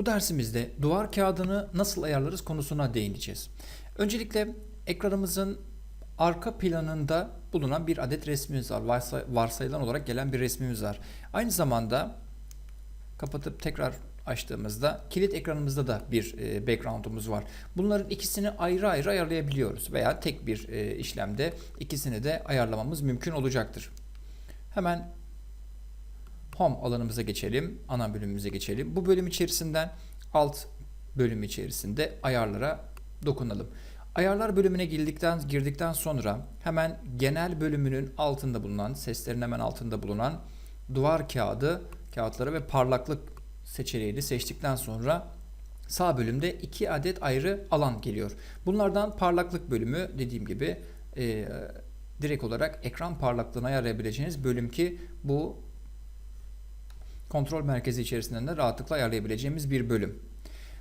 Bu dersimizde duvar kağıdını nasıl ayarlarız konusuna değineceğiz. Öncelikle ekranımızın arka planında bulunan bir adet resmimiz var. Varsa- Varsayılan olarak gelen bir resmimiz var. Aynı zamanda kapatıp tekrar açtığımızda kilit ekranımızda da bir e, background'umuz var. Bunların ikisini ayrı ayrı ayarlayabiliyoruz veya tek bir e, işlemde ikisini de ayarlamamız mümkün olacaktır. Hemen Home alanımıza geçelim. Ana bölümümüze geçelim. Bu bölüm içerisinden alt bölüm içerisinde ayarlara dokunalım. Ayarlar bölümüne girdikten girdikten sonra hemen genel bölümünün altında bulunan, seslerin hemen altında bulunan duvar kağıdı, kağıtları ve parlaklık seçeneğini seçtikten sonra sağ bölümde iki adet ayrı alan geliyor. Bunlardan parlaklık bölümü dediğim gibi e, direkt olarak ekran parlaklığını ayarlayabileceğiniz bölüm ki bu kontrol merkezi içerisinden de rahatlıkla ayarlayabileceğimiz bir bölüm.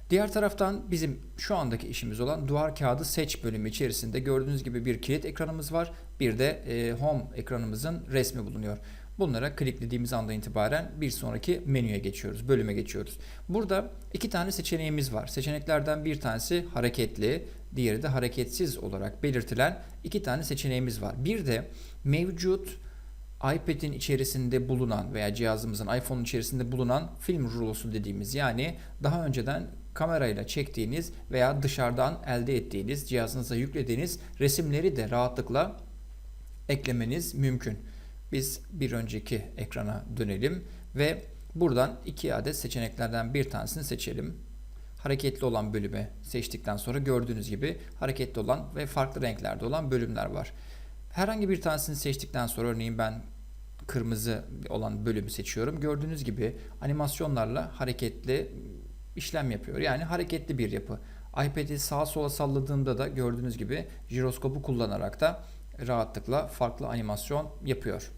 Diğer taraftan bizim şu andaki işimiz olan duvar kağıdı seç bölümü içerisinde gördüğünüz gibi bir kilit ekranımız var. Bir de e, home ekranımızın resmi bulunuyor. Bunlara kliklediğimiz andan itibaren bir sonraki menüye geçiyoruz, bölüme geçiyoruz. Burada iki tane seçeneğimiz var. Seçeneklerden bir tanesi hareketli, diğeri de hareketsiz olarak belirtilen iki tane seçeneğimiz var. Bir de mevcut iPad'in içerisinde bulunan veya cihazımızın iPhone'un içerisinde bulunan film rulosu dediğimiz yani daha önceden kamerayla çektiğiniz veya dışarıdan elde ettiğiniz cihazınıza yüklediğiniz resimleri de rahatlıkla eklemeniz mümkün. Biz bir önceki ekrana dönelim ve buradan iki adet seçeneklerden bir tanesini seçelim. Hareketli olan bölümü seçtikten sonra gördüğünüz gibi hareketli olan ve farklı renklerde olan bölümler var. Herhangi bir tanesini seçtikten sonra örneğin ben kırmızı olan bölümü seçiyorum. Gördüğünüz gibi animasyonlarla hareketli işlem yapıyor. Yani hareketli bir yapı. iPad'i sağa sola salladığımda da gördüğünüz gibi jiroskopu kullanarak da rahatlıkla farklı animasyon yapıyor.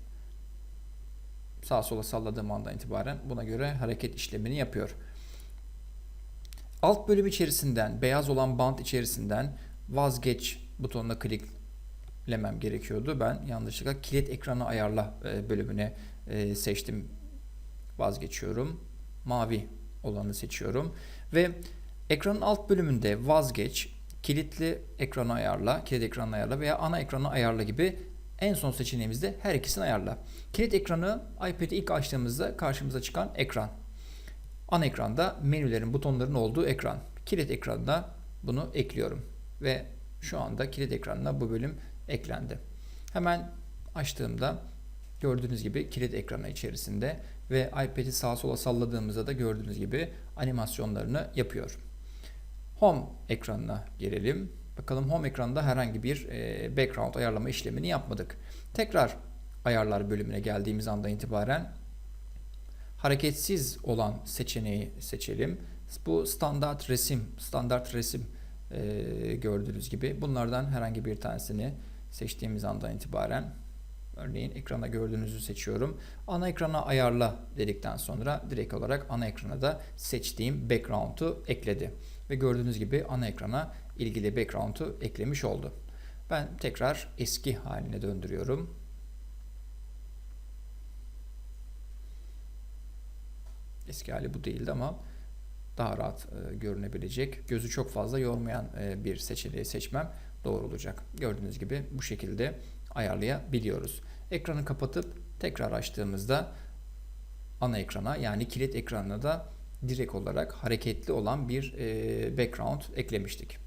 Sağa sola salladığım andan itibaren buna göre hareket işlemini yapıyor. Alt bölüm içerisinden, beyaz olan bant içerisinden vazgeç butonuna kliklemem gerekiyordu. Ben yanlışlıkla kilit ekranı ayarla e, bölümüne e, seçtim. Vazgeçiyorum. Mavi olanı seçiyorum. Ve ekranın alt bölümünde vazgeç, kilitli ekranı ayarla, kilit ekranı ayarla veya ana ekranı ayarla gibi en son seçeneğimizde her ikisini ayarla. Kilit ekranı iPad'i ilk açtığımızda karşımıza çıkan ekran. Ana ekranda menülerin, butonların olduğu ekran. Kilit ekranına bunu ekliyorum. Ve şu anda kilit ekranına bu bölüm eklendi. Hemen açtığımda gördüğünüz gibi kilit ekranı içerisinde ve iPad'i sağa sola salladığımızda da gördüğünüz gibi animasyonlarını yapıyor. Home ekranına gelelim. Bakalım Home ekranında herhangi bir e, background ayarlama işlemini yapmadık. Tekrar ayarlar bölümüne geldiğimiz andan itibaren hareketsiz olan seçeneği seçelim. Bu standart resim, standart resim e, gördüğünüz gibi bunlardan herhangi bir tanesini seçtiğimiz andan itibaren örneğin ekrana gördüğünüzü seçiyorum. Ana ekrana ayarla dedikten sonra direkt olarak ana ekrana da seçtiğim background'u ekledi. Ve gördüğünüz gibi ana ekrana ilgili background'u eklemiş oldu. Ben tekrar eski haline döndürüyorum. Eski hali bu değildi ama daha rahat e, görünebilecek, gözü çok fazla yormayan e, bir seçeneği seçmem doğru olacak. Gördüğünüz gibi bu şekilde ayarlayabiliyoruz. Ekranı kapatıp tekrar açtığımızda ana ekrana yani kilit ekranına da direkt olarak hareketli olan bir background eklemiştik.